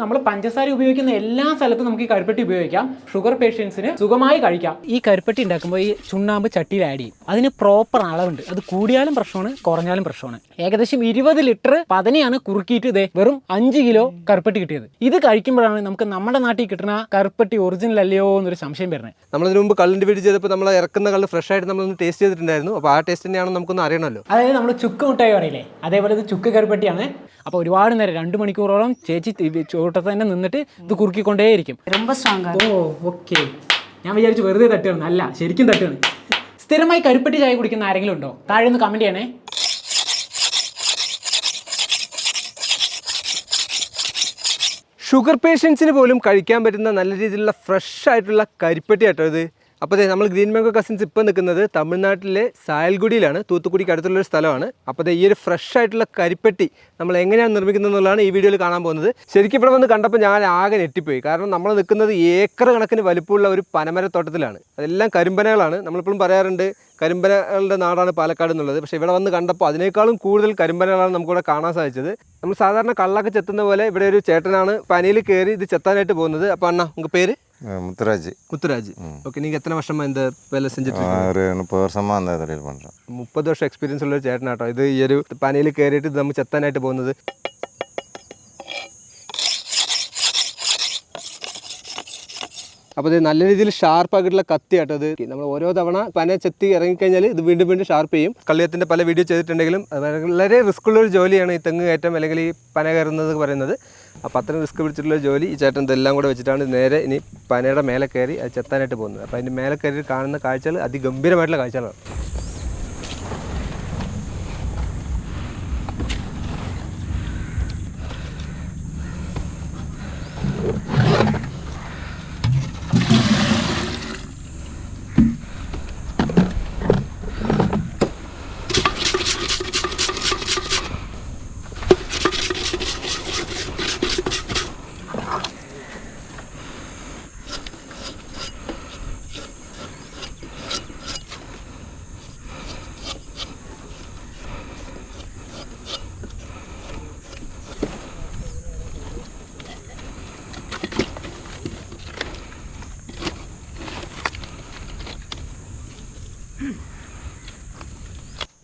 നമ്മൾ പഞ്ചസാര ഉപയോഗിക്കുന്ന എല്ലാ സ്ഥലത്തും നമുക്ക് ഈ കരിപ്പെട്ടി ഉപയോഗിക്കാം. ഷുഗർ പേഷ്യൻസിന് സുഖമായി കഴിക്കാം. ഈ കരിപ്പെട്ടി ഉണ്ടാക്കുമ്പോൾ ഈ ചുണ്ണാമ്പ് ചട്ടിയിൽ ആഡ് ചെയ്യും. അതിന് പ്രോപ്പർ അളവുണ്ട്. അത് കൂടിയാലും പ്രശ്നമാണ് കുറഞ്ഞാലും പ്രശ്നമാണ്. ഏകദേശം ഇരുപത് ലിറ്റർ പതനെയാണ് കുറുക്കിയിട്ട് ഇതേ വെറും അഞ്ച് കിലോ കരുപ്പെട്ടി കിട്ടിയത്. ഇത് കഴിക്കുമ്പോഴാണ് നമുക്ക് നമ്മുടെ നാട്ടിൽ കിട്ടുന്ന കരുപ്പെട്ടി ഒറിജിനൽ അല്ലയോ എന്നൊരു സംശയം വരുന്നത്. നമ്മൾ ഇതിന് മുമ്പ് കള്ളിന്റെ വീട് ചെയ്തപ്പോൾ നമ്മൾ ഇറക്കുന്ന കള്ള് ഫ്രഷ് ആയിട്ട് നമ്മളൊന്ന് ടേസ്റ്റ് ചെയ്തിട്ടുണ്ടായിരുന്നു. അപ്പോൾ ആ ടേസ്റ്റ് തന്നെയാണ് നമുക്കൊന്ന് അറിയണമല്ലോ. അതായത് നമ്മൾ ചുക്ക് മുട്ടായി പറയില്ലേ? അതേപോലെ ഇത് ചുക്ക് കരുപ്പെട്ടിയാണ്. അപ്പോൾ ഒരുപാട് നേരം രണ്ട് മണിക്കൂറോളം ചേച്ചി ചുവട്ടത്ത് തന്നെ നിന്നിട്ട് ഇത് കുറുക്കിക്കൊണ്ടേയിരിക്കും. ഓ ഓക്കെ ഞാൻ വിചാരിച്ചു വെറുതെ തട്ടുകയാണ്. അല്ല ശരിക്കും തട്ടുകയാണ്. സ്ഥിരമായി കരുപ്പട്ടി ചായ കുടിക്കുന്ന ആരെങ്കിലും ഉണ്ടോ? താഴെ ഒന്ന് കമന്റ് ചെയ്യണേ. ഷുഗർ പേഷ്യൻസിന് പോലും കഴിക്കാൻ പറ്റുന്ന നല്ല രീതിയിലുള്ള ഫ്രഷ് ആയിട്ടുള്ള കരിപ്പട്ടി ആട്ടോ ഇത്. അപ്പോൾ നമ്മൾ ഗ്രീൻ മാംഗോ കസിൻസ് ഇപ്പോൾ നിൽക്കുന്നത് തമിഴ്നാട്ടിലെ സായൽഗുഡിയിലാണ് തൂത്തുക്കുടിക്ക് അടുത്തുള്ളൊരു സ്ഥലമാണ്. അപ്പോൾ ഈ ഒരു ഫ്രഷ് ആയിട്ടുള്ള കരിപ്പെട്ടി നമ്മൾ എങ്ങനെയാണ് നിർമ്മിക്കുന്നത് എന്നുള്ളതാണ് ഈ വീഡിയോയിൽ കാണാൻ പോകുന്നത്. ശരിക്കും ഇവിടെ വന്ന് കണ്ടപ്പോൾ ഞാൻ ആകെ ഞെട്ടിപ്പോയി. കാരണം നമ്മൾ നിൽക്കുന്നത് ഏക്കർ കണക്കിന് വലിപ്പമുള്ള ഒരു പനമരത്തോട്ടത്തിലാണ്. അതെല്ലാം കരിമ്പനകളാണ്. നമ്മളിപ്പോഴും പറയാറുണ്ട് കരിമ്പനകളുടെ നാടാണ് പാലക്കാട് എന്നുള്ളത്. പക്ഷേ ഇവിടെ വന്ന് കണ്ടപ്പോൾ അതിനേക്കാളും കൂടുതൽ കരിമ്പനകളാണ് നമുക്കിവിടെ കാണാൻ സാധിച്ചത്. നമ്മൾ സാധാരണ കള്ളൊക്കെ ചെത്തുന്ന പോലെ ഇവിടെ ഒരു ചേട്ടനാണ് പനിയിൽ കയറി ഇത് ചെത്താനായിട്ട് പോകുന്നത്. അപ്പോൾ അണ്ണ ഉங்கள் പേര്? முத்துராஜ் முத்துராஜ் ஓகே நீங்கள் எத்தனை வருஷமா இந்த வேலை செஞ்சுட்டு நான் இருக்கீங்க ஒரு முப்பது வருஷமாக அந்த தொழில் பண்ணுறேன் മുപ്പത് വർഷം എക്സ്പീരിയൻസ് ഉള്ള ഒരു ചേട്ടനാട്ടോ ഇത് ഈ ഒരു പനിയിൽ കയറിയിട്ട് ഇത് നമ്മൾ ചെത്താനായിട്ട് പോകുന്നത് അപ്പോൾ ഇത് നല്ല രീതിയിൽ ഷാർപ്പ് ആയിട്ടുള്ള കത്തി ആട്ടോ ഇത് നമ്മൾ ഓരോ തവണ പന ചെത്തി ഇറങ്ങിക്കഴിഞ്ഞാൽ ഇത് വീണ്ടും വീണ്ടും ഷാർപ്പ് ചെയ്യും കള്ളിയത്തിൻ്റെ പല വീഡിയോ ചെയ്തിട്ടുണ്ടെങ്കിലും അത് വളരെ റിസ്ക് ഉള്ള ഒരു ജോലിയാണ് ഈ തെങ്ങ് കയറ്റം അല്ലെങ്കിൽ ഈ പന കയറുന്നത് എന്ന് പറയുന്നത് അപ്പോൾ അത്രയും റിസ്ക് പിടിച്ചിട്ടുള്ള ജോലി ഈ ചേട്ടൻ ഇതെല്ലാം കൂടെ വെച്ചിട്ടാണ് നേരെ ഇനി പനയുടെ മേലെ കയറി അത് ചെത്താനായിട്ട് പോകുന്നത്. അപ്പോൾ അതിന്റെ മേലെ കയറി കാണുന്ന കാഴ്ചകൾ അതിഗംഭീരമായിട്ടുള്ള കാഴ്ചകളാണ്.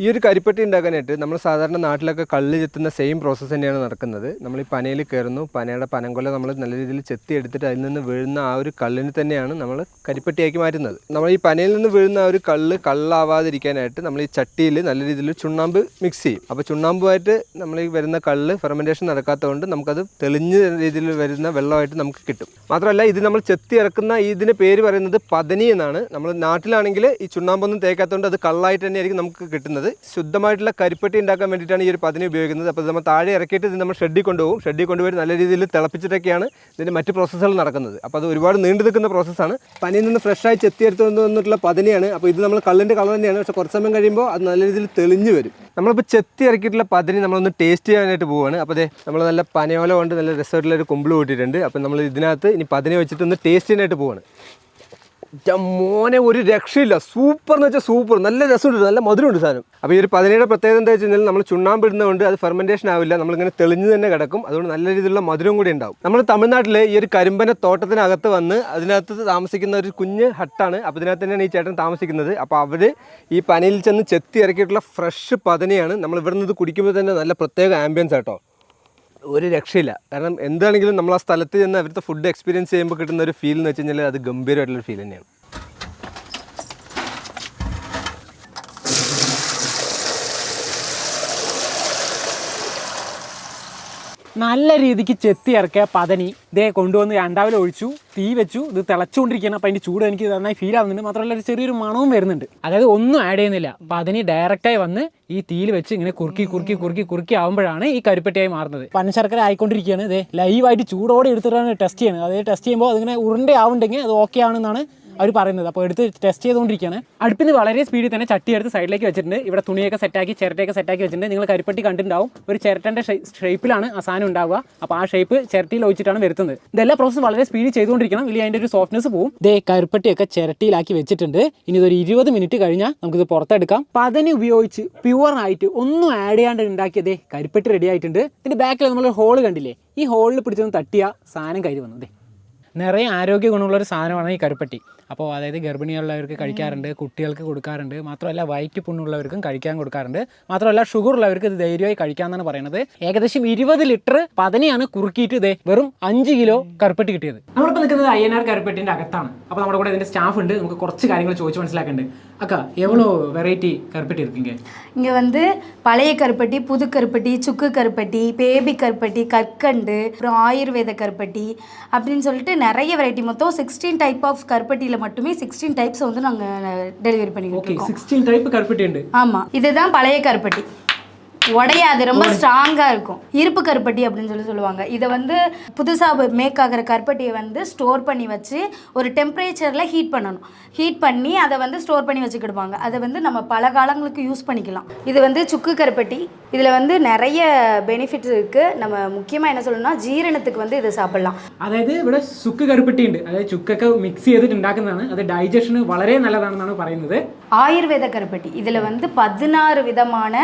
ഈ ഒരു കരിപ്പെട്ടി ഉണ്ടാക്കാനായിട്ട് നമ്മൾ സാധാരണ നാട്ടിലൊക്കെ കള്ള് ചെത്തുന്ന സെയിം പ്രോസസ്സ് തന്നെയാണ് നടക്കുന്നത്. നമ്മൾ ഈ പനയിൽ കയറുന്നു പനയുടെ പനങ്കൊല നമ്മൾ നല്ല രീതിയിൽ ചെത്തി എടുത്തിട്ട് അതിൽ നിന്ന് വീഴുന്ന ആ ഒരു കള്ളിന് തന്നെയാണ് നമ്മൾ കരിപ്പെട്ടിയാക്കി മാറ്റുന്നത്. നമ്മൾ ഈ പനയിൽ നിന്ന് വീഴുന്ന ആ ഒരു കള്ള് കള്ളാവാതിരിക്കാനായിട്ട് നമ്മൾ ഈ ചട്ടിയിൽ നല്ല രീതിയിൽ ചുണ്ണാമ്പ് മിക്സ് ചെയ്യും. അപ്പോൾ ചുണ്ണാമ്പുമായിട്ട് നമ്മൾ ഈ വരുന്ന കള്ള് ഫെർമെന്റേഷൻ നടക്കാത്തതുകൊണ്ട് നമുക്കത് തെളിഞ്ഞ രീതിയിൽ വരുന്ന വെള്ളമായിട്ട് നമുക്ക് കിട്ടും. മാത്രമല്ല ഇത് നമ്മൾ ചെത്തി ഇറക്കുന്ന ഇതിന് പേര് പറയുന്നത് പതനി എന്നാണ്. നമ്മൾ നാട്ടിലാണെങ്കിൽ ഈ ചുണ്ണാമ്പൊന്നും തേക്കാത്തതുകൊണ്ട് അത് കള്ളായിട്ട് തന്നെയായിരിക്കും നമുക്ക് കിട്ടുന്നത്. ശുദ്ധമായിട്ടുള്ള കരിപ്പെട്ടി ഉണ്ടാക്കാൻ വേണ്ടിയിട്ടാണ് ഈ ഒരു പതിനി ഉപയോഗിക്കുന്നത്. അപ്പോൾ നമ്മൾ താഴെ ഇറക്കിയിട്ട് ഇത് നമ്മൾ ഷെഡിൽ കൊണ്ടുപോകും. ഷെഡിൽ കൊണ്ടുപോയി നല്ല രീതിയിൽ തിളപ്പിച്ചിട്ടൊക്കെയാണ് ഇതിന്റെ മറ്റ് പ്രോസസ്സുകൾ നടക്കുന്നത്. അപ്പോൾ അത് ഒരുപാട് നീണ്ടു നിൽക്കുന്ന പ്രോസസ്സാണ് പനിയിൽ നിന്ന് ഫ്രഷായി ചെത്തിയെടുത്ത് വന്നിട്ടുള്ള പതിനിയാണ്. അപ്പോൾ ഇത് നമ്മൾ കള്ളിന്റെ കളർ തന്നെയാണ്. പക്ഷേ കുറച്ച് സമയം കഴിയുമ്പോൾ അത് നല്ല രീതിയിൽ തെളിഞ്ഞു വരും. നമ്മളിപ്പോൾ ചെത്തി ഇറക്കിയിട്ടുള്ള പതിനി നമ്മളൊന്ന് ടേസ്റ്റ് ചെയ്യാനായിട്ട് പോവുകയാണ് അപ്പോൾ അതെ നമ്മൾ നല്ല പനയോല കൊണ്ട് നല്ല രസമായിട്ടുള്ള ഒരു കുമ്പിൾ കൂട്ടിയിട്ടുണ്ട്. അപ്പോൾ നമ്മൾ ഇതിനകത്ത് ഇനി പതിനെ വെച്ചിട്ട് ഒന്ന് ടേസ്റ്റ് ചെയ്യാനായിട്ട് പോവുകയാണ് മോനെ ഒരു രക്ഷയില്ല. സൂപ്പർ എന്ന് വെച്ചാൽ സൂപ്പർ. നല്ല രസമുണ്ട് നല്ല മധുരമുണ്ട് സാധനം. അപ്പോൾ ഈ ഒരു പതിനേഴ് പ്രത്യേകത എന്താ വെച്ച് കഴിഞ്ഞാൽ നമ്മൾ ചുണ്ണാമ്പ് ഇടുന്നതുകൊണ്ട് അത് ഫെർമെന്റേഷൻ ആവില്ല. നമ്മളിങ്ങനെ തെളിഞ്ഞ് തന്നെ കിടക്കും. അതുകൊണ്ട് നല്ല രീതിയിലുള്ള മധുരം കൂടി ഉണ്ടാവും. നമ്മൾ തമിഴ്നാട്ടിൽ ഈ ഒരു കരിമ്പന തോട്ടത്തിനകത്ത് വന്ന് അതിനകത്ത് താമസിക്കുന്ന ഒരു കുഞ്ഞ് ഹട്ടാണ്. അപ്പോൾ ഇതിനകത്ത് തന്നെയാണ് ഈ ചേട്ടൻ താമസിക്കുന്നത്. അപ്പോൾ അവർ ഈ പനയിൽ ചെന്ന് ചെത്തി ഇറക്കിയിട്ടുള്ള ഫ്രഷ് പതനയാണ്. നമ്മൾ ഇവിടെ നിന്ന് കുടിക്കുമ്പോൾ തന്നെ നല്ല പ്രത്യേക ആംബിയൻസ് ആട്ടോ ഒരു രക്ഷയില്ല. കാരണം എന്താണെങ്കിലും നമ്മൾ ആ സ്ഥലത്ത് ചെന്ന് അവിടുത്തെ ഫുഡ് എക്സ്പീരിയൻസ് ചെയ്യുമ്പോൾ കിട്ടുന്ന ഒരു ഫീൽ എന്ന് വെച്ച് കഴിഞ്ഞാൽ അത് ഗംഭീരമായിട്ടുള്ള ഫീൽ തന്നെയാണ്. നല്ല രീതിക്ക് ചെത്തി ഇറക്കിയ പതനി. ഇതേ കൊണ്ടുവന്ന് രണ്ടാവിലെ ഒഴിച്ചു തീ വെച്ചു ഇത് തിളച്ചുകൊണ്ടിരിക്കുകയാണ്. അപ്പോൾ അതിന്റെ ചൂട് എനിക്ക് നന്നായി ഫീൽ ആവുന്നുണ്ട്. മാത്രമല്ല ഒരു ചെറിയൊരു മണവും വരുന്നുണ്ട്. അതായത് ഒന്നും ആഡ് ചെയ്യുന്നില്ല. പതനി ഡയറക്റ്റായി വന്ന് ഈ തീയിൽ വെച്ച് ഇങ്ങനെ കുറുക്കി കുറുക്കി കുറുക്കി കുറുക്കി ആകുമ്പോഴാണ് ഈ കരുപ്പെട്ടിയായി മാറുന്നത്. പനശർക്കര ആയിക്കൊണ്ടിരിക്കുകയാണ്. ഇതേ ലൈവായിട്ട് ചൂടോടെ എടുത്തിട്ടാണ് ടെസ്റ്റ് ചെയ്യുന്നത്. അതായത് ടെസ്റ്റ് ചെയ്യുമ്പോൾ അതിങ്ങനെ ഉരുണ്ട ആവുന്നുണ്ടെങ്കിൽ അത് ഓക്കെ ആണെന്നാണ് അവർ പറയുന്നത്. അപ്പോൾ എടുത്ത് ടെസ്റ്റ് ചെയ്തുകൊണ്ടിരിക്കുകയാണ്. അടുപ്പിന് വളരെ സ്പീഡിൽ തന്നെ ചട്ടി എടുത്ത് സൈഡിലേക്ക് വെച്ചിട്ടുണ്ട്. ഇവിടെ തുണിയൊക്കെ സെറ്റാക്കി ചിരട്ടയൊക്കെ സെറ്റാക്കി വെച്ചിട്ടുണ്ട്. നിങ്ങൾ കരിപ്പട്ടി കണ്ടിട്ടുണ്ടാവും. ഒരു ചിരട്ടന്റെ ഷേപ്പിലാണ് ആ സാധനം ഉണ്ടാവുക. അപ്പോൾ ആ ഷേപ്പ് ചിരട്ടിയിൽ ഒഴിച്ചിട്ടാണ് വരുത്തുന്നത്. ഇതെല്ലാം പ്രോസസ്സ് വളരെ സ്പീഡിൽ ചെയ്തുകൊണ്ടിരിക്കണം. ഇല്ലെങ്കിൽ അതിന്റെ ഒരു സോഫ്റ്റ്നെസ് പോകും ഇതേ കരിപ്പട്ടിയൊക്കെ ചിരട്ടിയിലാക്കി വെച്ചിട്ടുണ്ട്. ഇനി ഇതൊരു ഇരുപത് മിനിറ്റ് കഴിഞ്ഞാൽ നമുക്കിത് പുറത്തെടുക്കാം. പതനി ഉപയോഗിച്ച് പ്യുവർ ആയിട്ട് ഒന്നും ആഡ് ചെയ്യാണ്ട് ഉണ്ടാക്കിയതേ കരിപ്പട്ടി റെഡി ആയിട്ടുണ്ട്. ഇതിന്റെ ബാക്കിൽ നമ്മൾ ഹോൾ കണ്ടില്ലേ? ഈ ഹോളിൽ പിടിച്ചൊന്ന് തട്ടിയ സാധനം കയറി വന്നു. ദേ നിറയെ ആരോഗ്യ ഗുണമുള്ള ഒരു സാധനമാണ് ഈ കരുപ്പട്ടി അപ്പോൾ അതായത് ഗർഭിണിയുള്ളവർക്ക് കഴിക്കാറുണ്ട് കുട്ടികൾക്ക് കൊടുക്കാറുണ്ട് മാത്രമല്ല വയറ്റ് പുണ്ണുള്ളവർക്കും കഴിക്കാൻ കൊടുക്കാറുണ്ട് മാത്രമല്ല ഷുഗർ ഉള്ളവർക്ക് ഇത് ധൈര്യമായി കഴിക്കാമെന്നാണ് പറയുന്നത് ഏകദേശം ഇരുപത് ലിറ്റർ പതനെയാണ് കുറുക്കിയിട്ട് ഇതേ വെറും അഞ്ച് കിലോ കരുപ്പട്ടി കിട്ടിയത് നമ്മളിപ്പോൾ നിൽക്കുന്നത് ഐ എൻ ആർ കരുപ്പട്ടിൻ്റെ അകത്താണ് അപ്പോൾ നമ്മുടെ കൂടെ ഇതിൻ്റെ സ്റ്റാഫ് ഉണ്ട് നമുക്ക് കുറച്ച് കാര്യങ്ങൾ ചോദിച്ച് മനസ്സിലാക്കുന്നുണ്ട് അക്ക എവ്വളോ വെറൈറ്റി കരുപ്പട്ടി இருக்கீங்க இங்கே வந்து பழைய கருப்பட்டி புது கருப்பட்டி சுக்கு கருப்பட்டி பேபி கருப்பட்டி கற்கண்டு அப்புறம் ஆயுர்வேத கருப்பட்டி அப்படின்னு சொல்லிட்டு நிறைய வெரைட்டி மொத்தம் சிக்ஸ்டீன் டைப் ஆஃப் கருப்பட்டியில் மட்டுமே சிக்ஸ்டீன் டைப்ஸ் வந்து நாங்கள் டெலிவரி பண்ணிக்கிட்டு இருக்கோம். சிக்ஸ்டீன் டைப் கருப்பட்டி உண்டு. ஆமாம் இதுதான் பழைய கருப்பட்டி. உடையாது ரொம்ப ஸ்ட்ராங்காக இருக்கும் இருப்பு கருப்பட்டி அப்படின்னு சொல்லி சொல்லுவாங்க இதை வந்து புதுசாக மேக் ஆகிற கருப்பட்டியை வந்து ஸ்டோர் பண்ணி வச்சு ஒரு டெம்பரேச்சரில் ஹீட் பண்ணணும் ஹீட் பண்ணி அதை வந்து ஸ்டோர் பண்ணி வச்சுக்கிடுவாங்க அதை வந்து நம்ம பல காலங்களுக்கு யூஸ் பண்ணிக்கலாம் இது வந்து சுக்கு கருப்பட்டி இதில் வந்து நிறைய பெனிஃபிட்ஸ் இருக்குது நம்ம முக்கியமாக என்ன சொல்லணும்னா ஜீரணத்துக்கு வந்து இதை சாப்பிட்லாம் അതായത് ഇവിടെ ചുക്ക് കരുപ്പട്ടി ഉണ്ട് അതായത് ചുക്കൊക്കെ മിക്സ് ചെയ്തിട്ട് ഉണ്ടാക്കുന്നതാണ് അത് ഡൈജഷന് വളരെ നല്ലതാണെന്നാണ് പറയുന്നത് ஆயுர்வேத கருப்பட்டி இதில் வந்து பதினாறு விதமான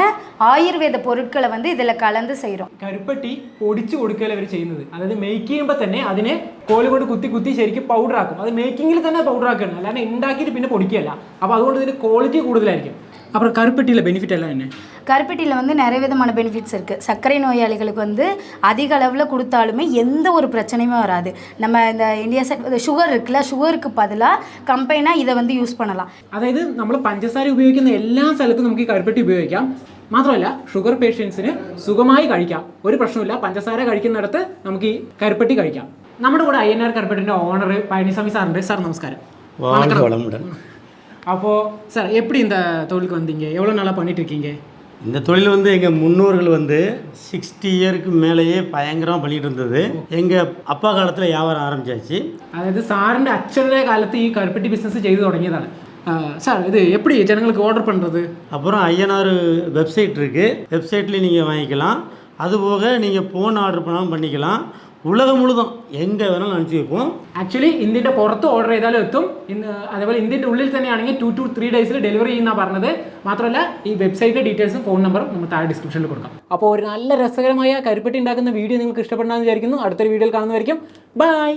ஆயுர்வேத பொருட்களை வந்து இதில் கலந்து செய்கிறோம் കരുപ്പട്ടി പൊടിച്ചു കൊടുക്കുകയല്ല ഇവർ ചെയ്യുന്നത് അതായത് മേക്ക് ചെയ്യുമ്പോൾ തന്നെ അതിനെ കോല് കൊണ്ട് കുത്തി കുത്തി ശരിക്കും പൗഡർ ആക്കും അത് മേക്കിങ്ങിൽ തന്നെ പൗഡർ ആക്കുകയാണ് അല്ലാണ്ട് ഉണ്ടാക്കിയിട്ട് പിന്നെ പൊടിക്കുകയല്ല അപ്പോൾ അതുകൊണ്ട് ഇതിന് ക്വാളിറ്റി കൂടുതലായിരിക്കും അപ്പോൾ കരുപ്പട്ടിയിലെ ബെനിഫിറ്റ് എല്ലാം തന്നെ கருப்பட்டியில் வந்து நிறைய விதமான பெனிஃபிட்ஸ் இருக்குது சர்க்கரை நோயாளிகளுக்கு வந்து அதிக அளவில் கொடுத்தாலுமே எந்த ஒரு பிரச்சனையுமே வராது நம்ம இந்த இந்தியா சைட் சுகர் இருக்குல்ல சுகருக்கு பதிலாக கம்பைனாக இதை வந்து யூஸ் பண்ணலாம் അതായത് നമ്മൾ പഞ്ചസാര ഉപയോഗിക്കുന്ന എല്ലാ സ്ഥലത്തും നമുക്ക് ഈ കരുപ്പട്ടി ഉപയോഗിക്കാം മാത്രമല്ല ഷുഗർ പേഷ്യൻസിന് സുഖമായി കഴിക്കാം ഒരു പ്രശ്നമില്ല പഞ്ചസാര കഴിക്കുന്നിടത്ത് നമുക്ക് ഈ കരുപ്പട്ടി കഴിക്കാം നമ്മുടെ കൂടെ ഐ എൻ ആർ കരുപ്പട്ടിൻ്റെ ഓണർ പഴനിസ്വാമി സാറുണ്ട് സാർ നമസ്കാരം வாழ்க வளமுடன் அப்போ சார் எப்படி இந்த தொழிலுக்கு வந்தீங்க எவ்வளோ நாளாக பண்ணிட்டு இருக்கீங்க இந்த தொழில் வந்து எங்கள் முன்னோர்கள் வந்து சிக்ஸ்டி இயருக்கு மேலேயே பயங்கரமாக பண்ணிகிட்டு இருந்தது எங்கள் அப்பா காலத்தில் வியாபாரம் ஆரம்பிச்சாச்சு അതായത് സാറിൻ്റെ അച്ഛൻ്റെ കാലത്ത് ഈ കരുപ്പട്ടി ബിസിനസ് ചെയ്തു തുടങ്ങിയതാണ് சார் இது எப்படி ஜனங்களுக்கு ஆர்டர் பண்ணுறது அப்புறம் ஐஎன்ஆர் வெப்சைட் இருக்குது வெப்சைட்லேயும் நீங்கள் வாங்கிக்கலாம். அதுபோக நீங்கள் ஃபோன் ஆர்டர் பண்ணாமல் பண்ணிக்கலாம். ഉലകം മുഴുവൻ എന്റെ വേണം കാണിച്ചു വെക്കും ആക്ച്വലി ഇന്ത്യയുടെ പുറത്ത് ഓർഡർ ചെയ്താലും എത്തും ഇന്ന് അതേപോലെ ഇന്ത്യന്റെ ഉള്ളിൽ തന്നെയാണെങ്കിൽ ടു ടു ത്രീ ഡേയ്സിൽ ഡെലിവറി ചെയ്യുന്ന പറഞ്ഞത്. മാത്രമല്ല ഈ വെബ്സൈറ്റിന്റെ ഡീറ്റെയിൽസും ഫോൺ നമ്പറും നമ്മൾ താഴെ ഡിസ്ക്രിപ്ഷനിൽ കൊടുക്കാം. അപ്പോൾ ഒരു നല്ല രസകരമായ കരുപ്പെട്ടി ഉണ്ടാക്കുന്ന വീഡിയോ നിങ്ങൾക്ക് ഇഷ്ടപ്പെടണമെന്ന് വിചാരിക്കുന്നു. അടുത്തൊരു വീഡിയോയിൽ കാണുന്നതായിരിക്കും. ബൈ